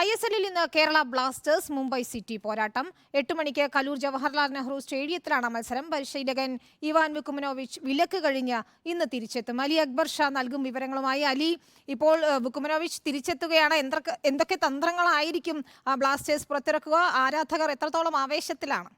I S എല്ലിൽ ഇന്ന് Kerala Blasters Mumbai city പോരാട്ടം. എട്ട് മണിക്ക് കലൂർ ജവഹർലാൽ നെഹ്റു സ്റ്റേഡിയത്തിലാണ് മത്സരം. പരിശീലകൻ ഇവാൻ വിക്കുമനോവിച്ച് വിലക്ക് കഴിഞ്ഞ് ഇന്ന് തിരിച്ചെത്തും. അലി അക്ബർ ഷാ നൽകും വിവരങ്ങളുമായി. അലി ഇപ്പോൾ വുക്കുമനോവിച്ച് തിരിച്ചെത്തുകയാണ്. എന്തൊക്കെ എന്തൊക്കെ തന്ത്രങ്ങളായിരിക്കും ബ്ലാസ്റ്റേഴ്സ് പുറത്തിറക്കുക? ആരാധകർ എത്രത്തോളം ആവേശത്തിലാണ്?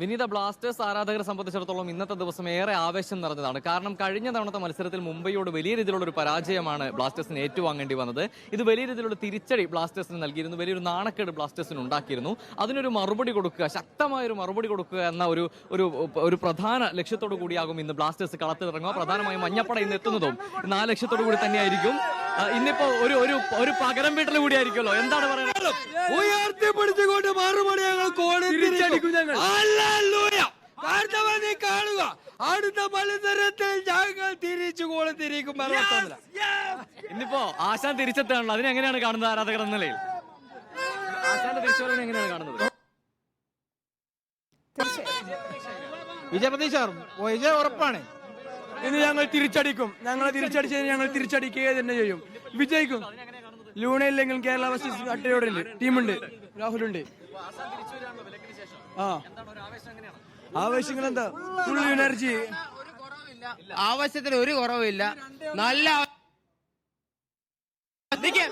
വിനീത ബ്ലാസ്റ്റേഴ്സ് ആരാധകരെ സംബന്ധിച്ചിടത്തോളം ഇന്നത്തെ ദിവസം ഏറെ ആവേശം നിറഞ്ഞതാണ്. കാരണം കഴിഞ്ഞ തവണത്തെ മത്സരത്തിൽ മുംബൈയോട് വലിയ രീതിയിലുള്ള ഒരു പരാജയമാണ് ബ്ലാസ്റ്റേഴ്സിന് ഏറ്റുവാങ്ങേണ്ടി വന്നത്. ഇത് വലിയ രീതിയിലുള്ള തിരിച്ചടി ബ്ലാസ്റ്റേഴ്സിന് നൽകിയിരുന്നു. വലിയൊരു നാണക്കേട് ബ്ലാസ്റ്റേഴ്സിന് ഉണ്ടാക്കിയിരുന്നു. അതിനൊരു മറുപടി കൊടുക്കുക ശക്തമായ ഒരു മറുപടി കൊടുക്കുക എന്ന ഒരു ഒരു ഒരു പ്രധാന ലക്ഷ്യത്തോടു കൂടിയാകും ഇന്ന് ബ്ലാസ്റ്റേഴ്സ് കളത്തിലിറങ്ങുക. പ്രധാനമായും മഞ്ഞപ്പട ഇന്ന് എത്തുന്നതും ഇന്ന് ആ ലക്ഷ്യത്തോടു കൂടി തന്നെയായിരിക്കും. ഇന്നിപ്പോ ഒരു ഒരു ഒരു പകരം വീട്ടിൽ കൂടിയായിരിക്കുമല്ലോ. എന്താണ് പറയുന്നത്? ഉയർത്തിപ്പിടിച്ചുകൊണ്ട് മറുപടി ഞങ്ങൾ കോടി തിരിച്ചടിക്കും ഞങ്ങൾ. അടുത്ത മത്സരത്തിൽ ഞങ്ങൾ തിരിച്ചു കോളിത്തിരിക്കും മറന്നില്ല ഇന്നിപ്പോ ആശാൻ തിരിച്ചെത്താണല്ലോ അതിനെങ്ങനെയാണ് കാണുന്നത് ആരാധകർ എന്ന നിലയിൽ? ആശാന്റെ തിരിച്ചുവരവിനെ എങ്ങനെയാണ് കാണുന്നത്? വിജയപ്രതീക്ഷ വിജയം ഉറപ്പാണ്. ഇന്ന് ഞങ്ങൾ തിരിച്ചടിക്കും. ഞങ്ങളെ തിരിച്ചടിച്ചത് ഞങ്ങൾ തിരിച്ചടിക്കുക തന്നെ ചെയ്യും. വിജയിക്കും. ലൂണയില്ലെങ്കിലും കേരള ബ്ലാസ്റ്റേഴ്സ് അട്ടയോടുണ്ട് ടീമുണ്ട്. രാഹുലുണ്ട്. ആ. ആവശ്യങ്ങൾ എന്താ ഫുൾ എനർജി ആവശ്യത്തിന് ഒരു കുറവില്ല നല്ല നിക്ക്.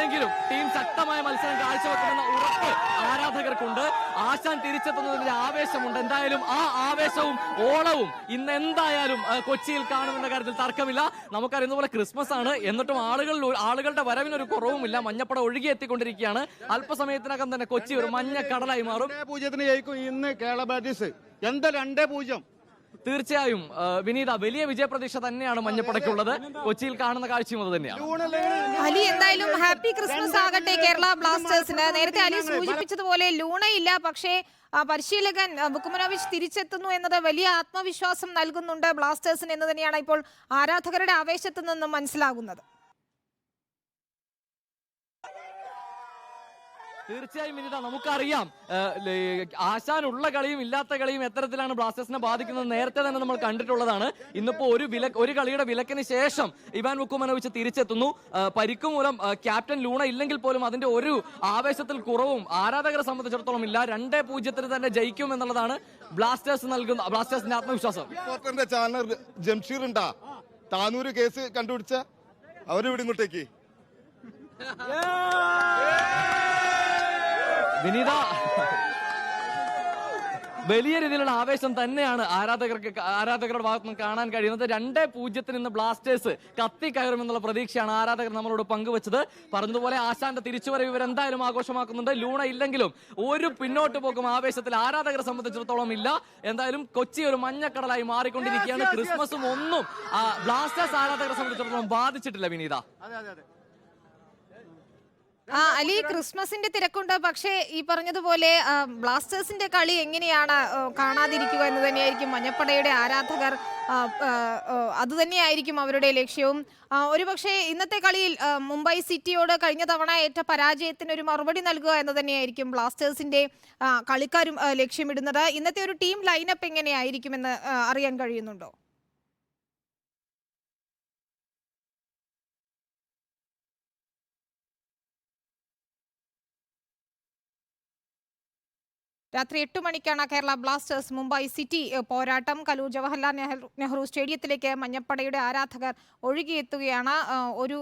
ലൂണ ഇന്നില്ലെങ്കിലും ടീം ശക്തമായ മത്സരം കാഴ്ചവെക്കുമെന്ന ഉറപ്പ് ആരാധകർക്കുണ്ട്. ആശാൻ തിരിച്ചെത്തുന്നതിന്റെ ആവേശമുണ്ട്. എന്തായാലും ആ ആവേശവും ഓളവും ഇന്ന് എന്തായാലും കൊച്ചിയിൽ കാണുമെന്ന കാര്യത്തിൽ തർക്കമില്ല. നമുക്കറിയുന്ന പോലെ ക്രിസ്മസ് ആണ്. എന്നിട്ടും ആളുകൾ ആളുകളുടെ വരവിനൊരു കുറവുമില്ല. മഞ്ഞപ്പട ഒഴുകി എത്തിക്കൊണ്ടിരിക്കുകയാണ് അല്പസമയത്തിനകം തന്നെ കൊച്ചി ഒരു മഞ്ഞ കടലായി മാറും. പൂജ്യത്തിന് ജയിക്കും ഇന്ന് കേരള ബാറ്റീസ് എന്താ രണ്ടേ പൂജ്യം? തീർച്ചയായും വിനീത വലിയ വിജയപ്രതീക്ഷ തന്നെയാണ് മഞ്ഞപ്പടയ്ക്കുള്ളത്. കൊച്ചിയിൽ കാണുന്ന കാഴ്ചയും അത് തന്നെയാണ്. അലി എന്തായാലും ഹാപ്പി ക്രിസ്മസ് ആകട്ടെ കേരള ബ്ലാസ്റ്റേഴ്സിന്. നേരത്തെ അലി സൂചിപ്പിച്ചതുപോലെ ലൂണയില്ല പക്ഷേ പരിശീലകൻ ബുക്കുമനോവിച്ച് തിരിച്ചെത്തുന്നു എന്നത് വലിയ ആത്മവിശ്വാസം നൽകുന്നുണ്ട് ബ്ലാസ്റ്റേഴ്സിന് എന്ന് തന്നെയാണ് ഇപ്പോൾ ആരാധകരുടെ ആവേശത്തു നിന്നും മനസ്സിലാകുന്നത്. തീർച്ചയായും വിനീത നമുക്കറിയാം. ആശാനുള്ള കളിയും ഇല്ലാത്ത കളിയും എത്തരത്തിലാണ് ബ്ലാസ്റ്റേഴ്സിനെ ബാധിക്കുന്നത് നേരത്തെ തന്നെ നമ്മൾ കണ്ടിട്ടുള്ളതാണ്. ഇന്നിപ്പോ ഒരു വില ഒരു കളിയുടെ വിലക്കിന് ശേഷം ഇവാൻ വുക്കുമനോവിച്ച് തിരിച്ചെത്തുന്നു. പരിക്കു മൂലം ക്യാപ്റ്റൻ ലൂണ ഇല്ലെങ്കിൽ പോലും അതിന്റെ ഒരു ആവേശത്തിൽ കുറവും ആരാധകരെ സംബന്ധിച്ചിടത്തോളം ഇല്ല. രണ്ടേ പൂജ്യത്തിന് തന്നെ ജയിക്കും എന്നുള്ളതാണ് ബ്ലാസ്റ്റേഴ്സ് നൽകുന്ന ബ്ലാസ്റ്റേഴ്സിന്റെ ആത്മവിശ്വാസം. ചാനൽ ജംഷീർ ഉണ്ടാ താനൂര് കേസ് കണ്ടുപിടിച്ച? അവരിവിടെ ഇങ്ങോട്ടേക്ക്. വിനീത. വലിയ രീതിയിലുള്ള ആവേശം തന്നെയാണ് ആരാധകർക്ക് ആരാധകരുടെ ഭാഗത്ത് നിന്ന് കാണാൻ കഴിയുന്നത്. രണ്ടേ പൂജ്യത്തിന് ഇന്ന് ബ്ലാസ്റ്റേഴ്സ് കത്തി കയറുമെന്നുള്ള പ്രതീക്ഷയാണ് ആരാധകർ നമ്മളോട് പങ്കുവച്ചത്. പറഞ്ഞതുപോലെ ആശാന്റെ തിരിച്ചുവരവ് ഇവരെന്തായാലും ആഘോഷമാക്കുന്നുണ്ട്. ലൂണ ഇല്ലെങ്കിലും ഒരു പിന്നോട്ട് പോക്കും ആവേശത്തിൽ ആരാധകരെ സംബന്ധിച്ചിടത്തോളം ഇല്ല. എന്തായാലും കൊച്ചി ഒരു മഞ്ഞക്കടലായി മാറിക്കൊണ്ടിരിക്കുകയാണ്. ക്രിസ്മസും ഒന്നും ബ്ലാസ്റ്റേഴ്സ് ആരാധകരെ സംബന്ധിച്ചിടത്തോളം ബാധിച്ചിട്ടില്ല വിനീത. ആ അലി ക്രിസ്മസിന്റെ തിരക്കുണ്ട്. പക്ഷേ ഈ പറഞ്ഞതുപോലെ ബ്ലാസ്റ്റേഴ്സിന്റെ കളി എങ്ങനെയാണ് കാണാതിരിക്കുക എന്ന് തന്നെയായിരിക്കും മഞ്ഞപ്പടയുടെ ആരാധകർ അത് ആ, അവരുടെ ലക്ഷ്യവും. ഒരുപക്ഷെ ഇന്നത്തെ കളിയിൽ മുംബൈ സിറ്റിയോട് കഴിഞ്ഞ തവണ ഏറ്റ പരാജയത്തിന് ഒരു മറുപടി നൽകുക എന്ന് തന്നെയായിരിക്കും ബ്ലാസ്റ്റേഴ്സിന്റെ കളിക്കാരും ലക്ഷ്യമിടുന്നത്. ഇന്നത്തെ ഒരു ടീം ലൈനപ്പ് എങ്ങനെയായിരിക്കുമെന്ന് അറിയാൻ കഴിയുന്നുണ്ടോ? രാത്രി എട്ട് മണിക്കാണ് കേരള ബ്ലാസ്റ്റേഴ്സ് മുംബൈ സിറ്റി പോരാട്ടം. കലൂർ ജവഹർലാൽ നെഹ്റു സ്റ്റേഡിയത്തിലേക്ക് മഞ്ഞപ്പടയുടെ ആരാധകർ ഒഴുകിയെത്തുകയാണ്. ഒരു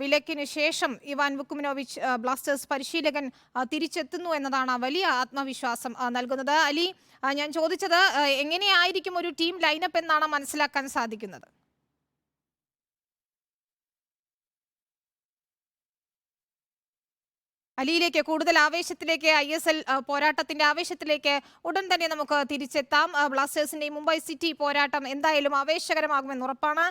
വിലക്കിന് ശേഷം ഇവാൻ വുക്കുമിനോവിച്ച് ബ്ലാസ്റ്റേഴ്സ് പരിശീലകൻ തിരിച്ചെത്തുന്നു എന്നതാണ് വലിയ ആത്മവിശ്വാസം നൽകുന്നത്. അലി ഞാൻ ചോദിച്ചത് എങ്ങനെയായിരിക്കും ഒരു ടീം ലൈനപ്പ് എന്നാണ് മനസ്സിലാക്കാൻ സാധിക്കുന്നത്? അലിയിലേക്ക് കൂടുതൽ ആവേശത്തിലേക്ക് ഐ എസ് എൽ പോരാട്ടത്തിന്റെ ആവേശത്തിലേക്ക് ഉടൻ തന്നെ നമുക്ക് തിരിച്ചെത്താം. ബ്ലാസ്റ്റേഴ്സിന്റെ മുംബൈ സിറ്റി പോരാട്ടം എന്തായാലും ആവേശകരമാകുമെന്ന് ഉറപ്പാണ്.